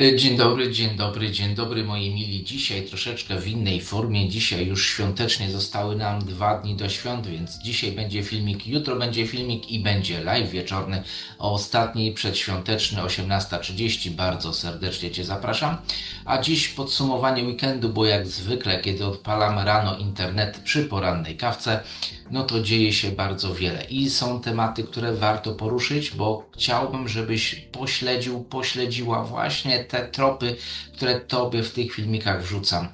E, Dzień dobry, dzień dobry, dzień dobry moi mili. Dzisiaj troszeczkę w innej formie. Dzisiaj już świątecznie zostały nam dwa dni do świąt, więc dzisiaj będzie filmik, jutro będzie filmik i będzie live wieczorny o ostatniej przedświąteczny 18.30. Bardzo serdecznie Cię zapraszam. A dziś podsumowanie weekendu, bo jak zwykle, kiedy odpalam rano internet przy porannej kawce, no to dzieje się bardzo wiele i są tematy, które warto poruszyć, bo chciałbym, żebyś pośledził, pośledziła właśnie te tropy, które Tobie w tych filmikach wrzucam.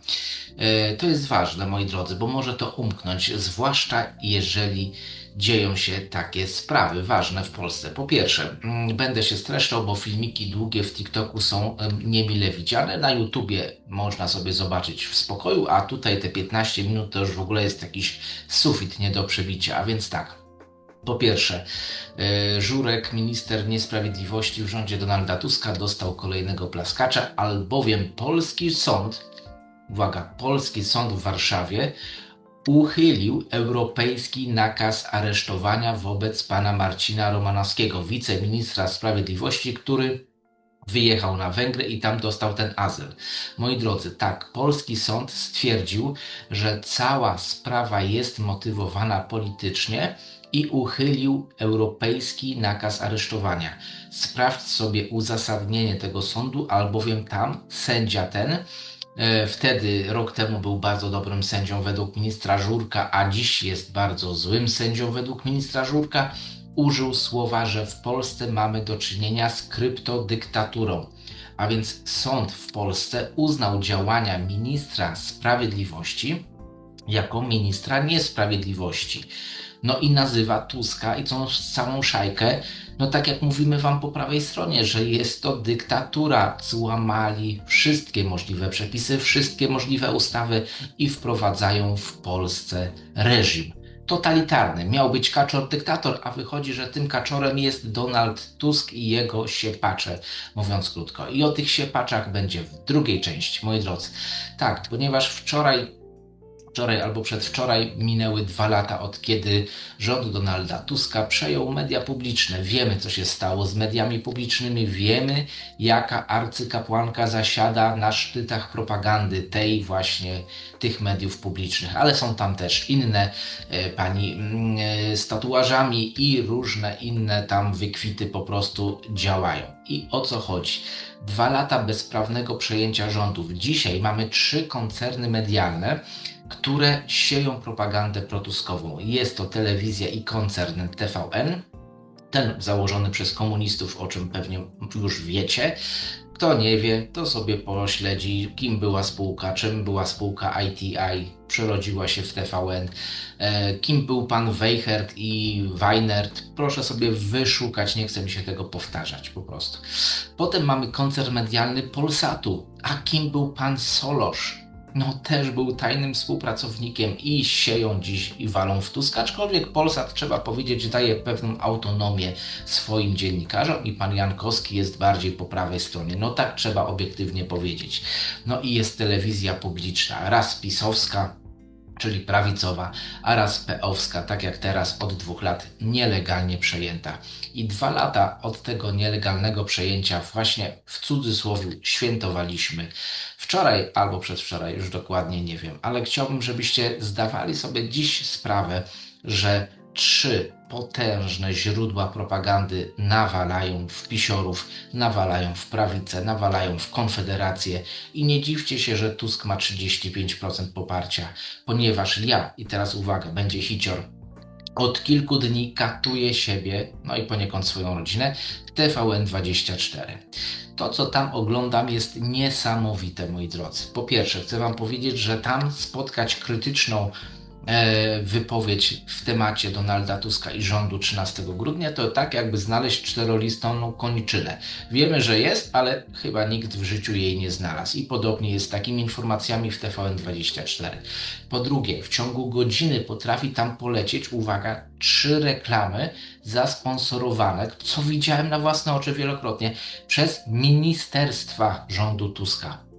E, To jest ważne, moi drodzy, bo może to umknąć, zwłaszcza jeżeli dzieją się takie sprawy ważne w Polsce. Po pierwsze, mm, będę się streszczał, bo filmiki długie w TikToku są em, niemile widziane. Na YouTubie można sobie zobaczyć w spokoju, a tutaj te 15 minut to już w ogóle jest jakiś sufit nie do przebicia. A więc tak. Po pierwsze, e, Żurek, minister niesprawiedliwości w rządzie Donalda Tuska, dostał kolejnego plaskacza, albowiem polski sąd, uwaga, polski sąd w Warszawie uchylił europejski nakaz aresztowania wobec pana Marcina Romanowskiego, wiceministra sprawiedliwości, który wyjechał na Węgry i tam dostał ten azyl. Moi drodzy, tak, polski sąd stwierdził, że cała sprawa jest motywowana politycznie i uchylił europejski nakaz aresztowania. Sprawdź sobie uzasadnienie tego sądu, albowiem tam sędzia ten Wtedy, rok temu, był bardzo dobrym sędzią według ministra Żurka, a dziś jest bardzo złym sędzią według ministra Żurka. Użył słowa, że w Polsce mamy do czynienia z kryptodyktaturą. A więc sąd w Polsce uznał działania ministra sprawiedliwości jako ministra niesprawiedliwości. No i nazywa Tuska i całą szajkę, no tak jak mówimy wam po prawej stronie, że jest to dyktatura. Złamali wszystkie możliwe przepisy, wszystkie możliwe ustawy i wprowadzają w Polsce reżim totalitarny. Miał być kaczor dyktator, a wychodzi, że tym kaczorem jest Donald Tusk i jego siepacze, mówiąc krótko. I o tych siepaczach będzie w drugiej części, moi drodzy. Tak, ponieważ wczoraj wczoraj albo przedwczoraj minęły dwa lata od kiedy rząd Donalda Tuska przejął media publiczne. Wiemy, co się stało z mediami publicznymi, wiemy, jaka arcykapłanka zasiada na szczytach propagandy tej właśnie tych mediów publicznych, ale są tam też inne e, pani mm, e, z tatuażami i różne inne tam wykwity po prostu działają. I o co chodzi? Dwa lata bezprawnego przejęcia rządów. Dzisiaj mamy trzy koncerny medialne, które sieją propagandę protuskową. Jest to telewizja i koncern TVN, ten założony przez komunistów, o czym pewnie już wiecie. Kto nie wie, to sobie pośledzi, kim była spółka, czym była spółka ITI, przerodziła się w TVN, e, kim był pan Weichert i Weinert. Proszę sobie wyszukać, nie chcę mi się tego powtarzać po prostu. Potem mamy koncern medialny Polsatu. A kim był pan Solosz? No też był tajnym współpracownikiem i sieją dziś i walą w Tusk, aczkolwiek Polsat trzeba powiedzieć daje pewną autonomię swoim dziennikarzom i pan Jankowski jest bardziej po prawej stronie. No tak trzeba obiektywnie powiedzieć. No i jest telewizja publiczna, raz pisowska, czyli prawicowa, a raz peowska, tak jak teraz od dwóch lat nielegalnie przejęta. I dwa lata od tego nielegalnego przejęcia właśnie w cudzysłowie świętowaliśmy. Wczoraj albo przedwczoraj, już dokładnie nie wiem, ale chciałbym, żebyście zdawali sobie dziś sprawę, że trzy potężne źródła propagandy nawalają w pisiorów, nawalają w prawicę, nawalają w konfederację i nie dziwcie się, że Tusk ma 35% poparcia, ponieważ ja, i teraz uwaga, będzie hicior, od kilku dni katuje siebie, no i poniekąd swoją rodzinę, TVN24. To, co tam oglądam, jest niesamowite, moi drodzy. Po pierwsze, chcę Wam powiedzieć, że tam spotkać krytyczną wypowiedź w temacie Donalda Tuska i rządu 13 grudnia, to tak jakby znaleźć czterolistną koniczynę. Wiemy, że jest, ale chyba nikt w życiu jej nie znalazł. I podobnie jest z takimi informacjami w TVN24. Po drugie, w ciągu godziny potrafi tam polecieć, uwaga, trzy reklamy zasponsorowane, co widziałem na własne oczy wielokrotnie, przez ministerstwa rządu Tuska.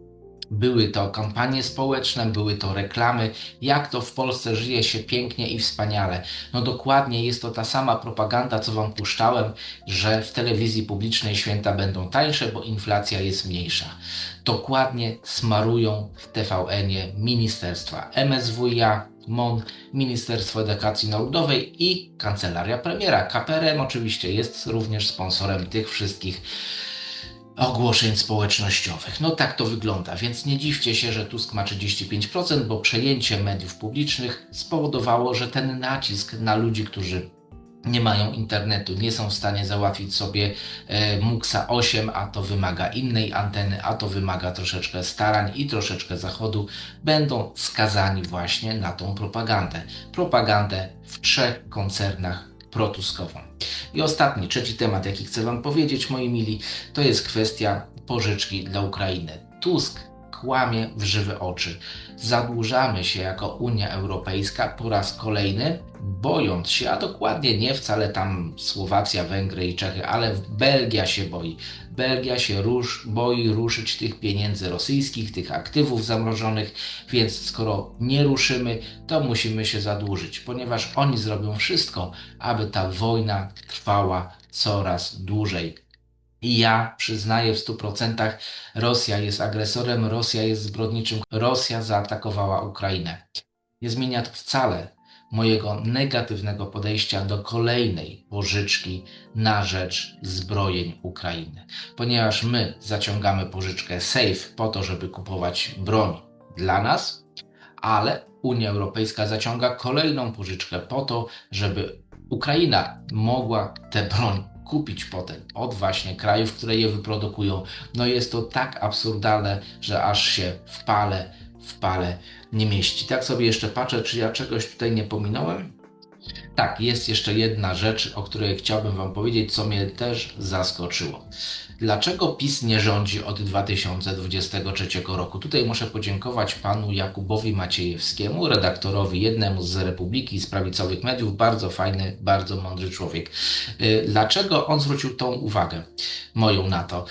Były to kampanie społeczne, były to reklamy, jak to w Polsce żyje się pięknie i wspaniale. No dokładnie jest to ta sama propaganda, co Wam puszczałem, że w telewizji publicznej święta będą tańsze, bo inflacja jest mniejsza. Dokładnie smarują w TVN-ie ministerstwa MSWiA, MON, Ministerstwo Edukacji Narodowej i Kancelaria Premiera. KPRM oczywiście jest również sponsorem tych wszystkich ogłoszeń społecznościowych. No tak to wygląda, więc nie dziwcie się, że Tusk ma 35%, bo przejęcie mediów publicznych spowodowało, że ten nacisk na ludzi, którzy nie mają internetu, nie są w stanie załatwić sobie e, MUXA 8, a to wymaga innej anteny, a to wymaga troszeczkę starań i troszeczkę zachodu, będą skazani właśnie na tą propagandę. Propagandę w trzech koncernach protuskową. I ostatni, trzeci temat, jaki chcę Wam powiedzieć, moi mili, to jest kwestia pożyczki dla Ukrainy. Tusk kłamie w żywe oczy. Zadłużamy się jako Unia Europejska po raz kolejny, bojąc się, a dokładnie nie wcale tam Słowacja, Węgry i Czechy, ale Belgia się boi. Belgia się rusz, boi ruszyć tych pieniędzy rosyjskich, tych aktywów zamrożonych, więc skoro nie ruszymy, to musimy się zadłużyć, ponieważ oni zrobią wszystko, aby ta wojna trwała coraz dłużej. I ja przyznaję w 100%, Rosja jest agresorem, Rosja jest zbrodniczym, Rosja zaatakowała Ukrainę. Nie zmienia to wcale mojego negatywnego podejścia do kolejnej pożyczki na rzecz zbrojeń Ukrainy. Ponieważ my zaciągamy pożyczkę SAFE po to, żeby kupować broń dla nas, ale Unia Europejska zaciąga kolejną pożyczkę po to, żeby Ukraina mogła tę broń kupić potem od właśnie krajów, które je wyprodukują. No jest to tak absurdalne, że aż się wpale, wpale nie mieści. Tak sobie jeszcze patrzę, czy ja czegoś tutaj nie pominąłem. Tak, jest jeszcze jedna rzecz, o której chciałbym Wam powiedzieć, co mnie też zaskoczyło. Dlaczego PiS nie rządzi od 2023 roku? Tutaj muszę podziękować panu Jakubowi Maciejewskiemu, redaktorowi jednemu z Republiki z prawicowych mediów, bardzo fajny, bardzo mądry człowiek. Y, dlaczego on zwrócił tą uwagę moją na to?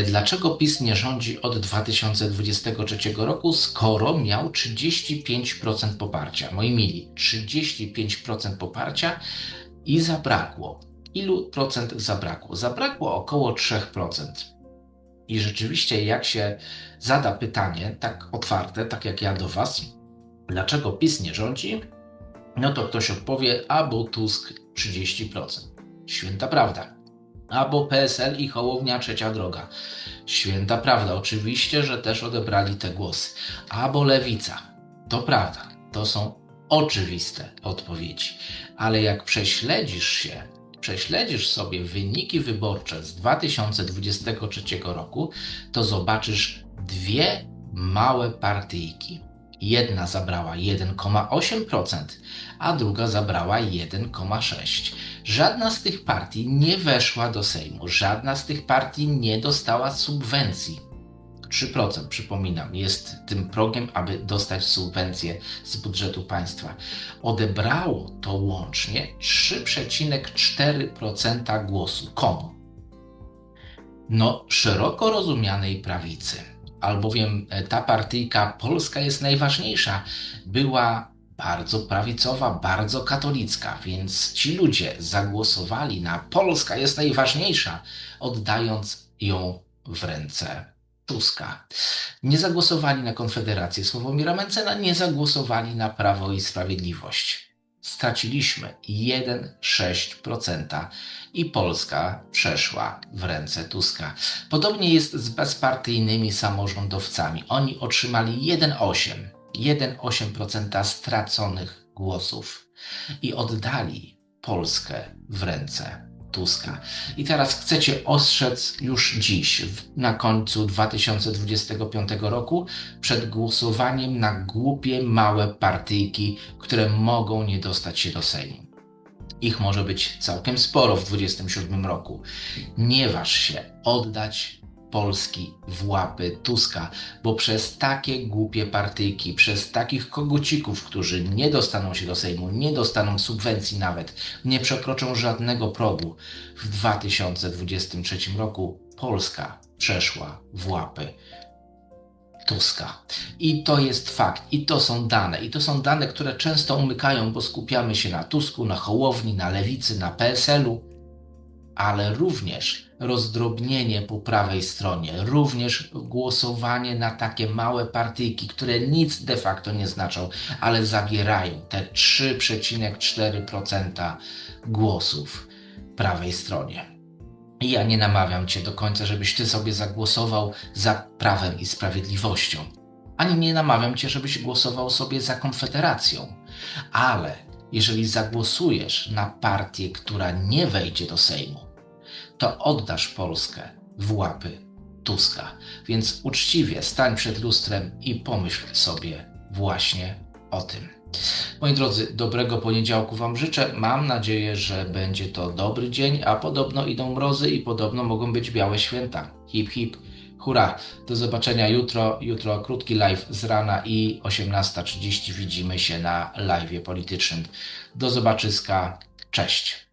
Y, dlaczego PiS nie rządzi od 2023 roku, skoro miał 35% poparcia? Moi mili, 35% poparcia i zabrakło ilu procent zabrakło? Zabrakło około 3%. I rzeczywiście, jak się zada pytanie tak otwarte, tak jak ja do Was, dlaczego PiS nie rządzi, no to ktoś odpowie, albo Tusk 30%. Święta prawda. Albo PSL i Hołownia trzecia droga. Święta prawda. Oczywiście, że też odebrali te głosy. Albo Lewica. To prawda. To są oczywiste odpowiedzi. Ale jak prześledzisz się prześledzisz sobie wyniki wyborcze z 2023 roku, to zobaczysz dwie małe partyjki. Jedna zabrała 1,8%, a druga zabrała 1,6%. Żadna z tych partii nie weszła do Sejmu, żadna z tych partii nie dostała subwencji 3%, przypominam, jest tym progiem, aby dostać subwencję z budżetu państwa. Odebrało to łącznie 3,4% głosu. Komu? No, szeroko rozumianej prawicy. Albowiem e, ta partyjka Polska jest najważniejsza. Była bardzo prawicowa, bardzo katolicka, więc ci ludzie zagłosowali na Polska jest najważniejsza, oddając ją w ręce Tuska. Nie zagłosowali na Konfederację Sławomira Mencena, nie zagłosowali na Prawo i Sprawiedliwość. Straciliśmy 1,6% i Polska przeszła w ręce Tuska. Podobnie jest z bezpartyjnymi samorządowcami. Oni otrzymali 1,8%. 1,8% straconych głosów i oddali Polskę w ręce Tuska. I teraz chcecie ostrzec już dziś, na końcu 2025 roku, przed głosowaniem na głupie, małe partyjki, które mogą nie dostać się do Sejmu. Ich może być całkiem sporo w 2027 roku. Nie waż się oddać Polski w łapy Tuska, bo przez takie głupie partyjki, przez takich kogucików, którzy nie dostaną się do Sejmu, nie dostaną subwencji nawet, nie przekroczą żadnego progu, w 2023 roku Polska przeszła w łapy Tuska. I to jest fakt, i to są dane, i to są dane, które często umykają, bo skupiamy się na Tusku, na Hołowni, na Lewicy, na PSL-u, ale również rozdrobnienie po prawej stronie, również głosowanie na takie małe partyjki, które nic de facto nie znaczą, ale zabierają te 3,4% głosów prawej stronie. I ja nie namawiam Cię do końca, żebyś Ty sobie zagłosował za prawem i sprawiedliwością. Ani nie namawiam Cię, żebyś głosował sobie za Konfederacją. Ale jeżeli zagłosujesz na partię, która nie wejdzie do Sejmu, to oddasz Polskę w łapy Tuska. Więc uczciwie stań przed lustrem i pomyśl sobie właśnie o tym. Moi drodzy, dobrego poniedziałku Wam życzę. Mam nadzieję, że będzie to dobry dzień, a podobno idą mrozy i podobno mogą być białe święta. Hip hip. Hurra! Do zobaczenia jutro. Jutro krótki live z rana i 18.30 widzimy się na live politycznym. Do zobaczyska. Cześć.